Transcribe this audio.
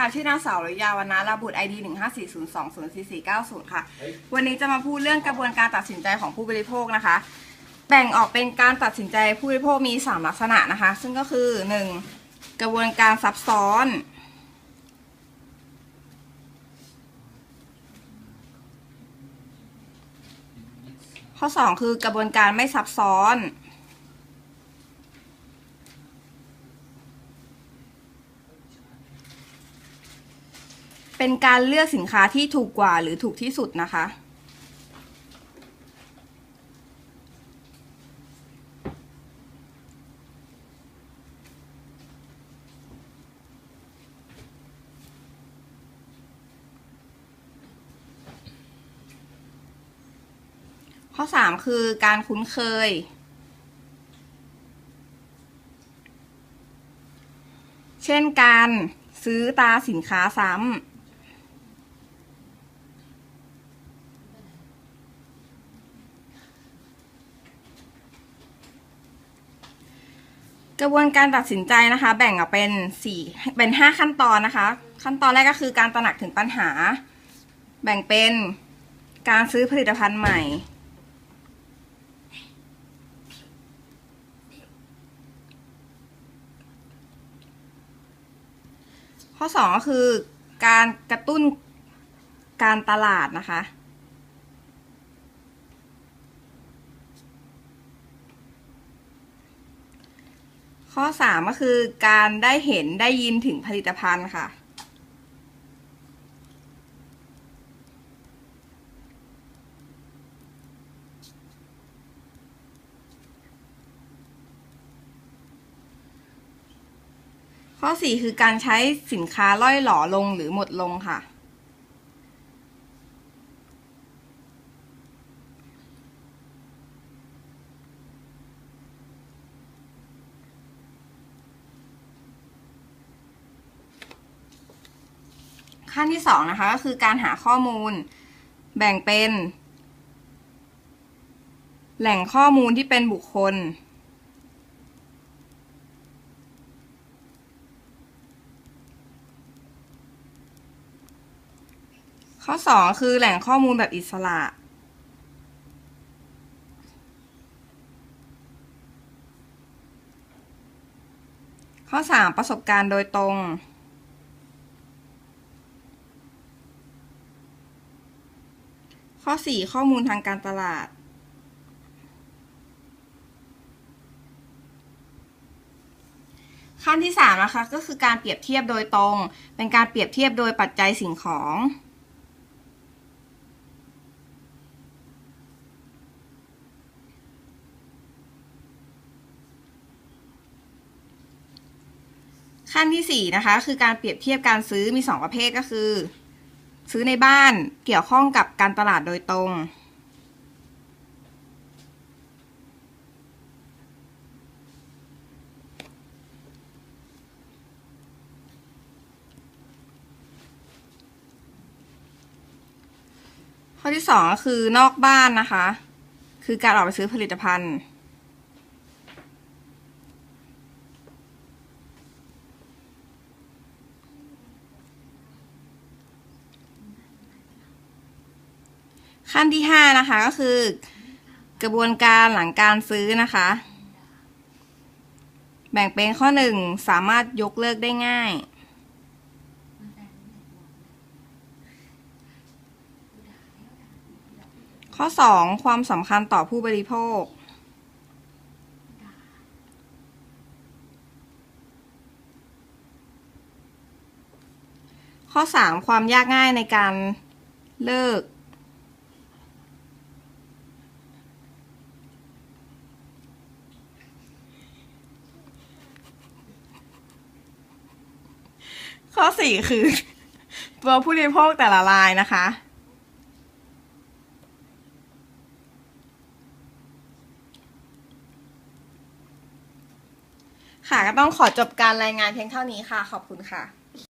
ค่ะ ชื่อนางสาวริยาวรรณระบุตร ID 1 5 4 0 2 0 4 4 9 0 ค่ะ วันนี้จะมาพูดเรื่องกระบวนการตัดสินใจของผู้บริโภคนะคะ แบ่งออกเป็นการตัดสินใจผู้บริโภคมี 3 ลักษณะนะคะ ซึ่งก็คือ 1. กระบวนการซับซ้อน ข้อ 2 คือกระบวนการไม่ซับซ้อน เป็นการเลือกสินค้าที่ถูกกว่าหรือถูกที่สุดนะคะ ข้อ 3 คือการคุ้นเคยเช่นการซื้อตาสินค้าซ้ำ กระบวนการตัดสินใจนะคะ แบ่งออกเป็นสี่เป็นห้าขั้นตอนนะคะ ขั้นตอนแรกก็คือการตระหนักถึงปัญหา แบ่งเป็นการซื้อผลิตภัณฑ์ใหม่ ข้อสองก็คือการกระตุ้นการตลาดนะคะ ข้อสามก็คือการได้เห็นได้ยินถึงผลิตภัณฑ์ค่ะ ข้อสี่คือการใช้สินค้าล่อยหล่อลงหรือหมดลงค่ะ ขั้นที่สองนะคะก็คือการหาข้อมูล แบ่งเป็น แหล่งข้อมูลที่เป็นบุคคล ข้อสองคือแหล่งข้อมูลแบบอิสระข้อสามประสบการณ์โดยตรง ข้อสี่ข้อมูลทางการตลาด ขั้นที่สามนะคะก็คือการเปรียบเทียบโดยตรง เป็นการเปรียบเทียบโดยปัจจัยสิ่งของขั้นที่สี่นะคะคือการเปรียบเทียบการซื้อมีสองประเภทก็คือ ซื้อในบ้านเกี่ยวข้องกับการตลาดโดยตรง ข้อที่สองก็คือนอกบ้านนะคะ คือการออกไปซื้อผลิตภัณฑ์ ขั้นที่ห้านะคะก็คือ กระบวนการหลังการซื้อนะคะ แบ่งเป็นข้อหนึ่งสามารถยกเลิกได้ง่าย ข้อสองความสำคัญต่อผู้บริโภคข้อสามความยากง่ายในการเลิก ข้อสี่คือ ตัวผู้บริโภคแต่ละรายนะคะ ค่ะก็ต้องขอจบการรายงานเพียงเท่านี้ค่ะ ขอบคุณค่ะ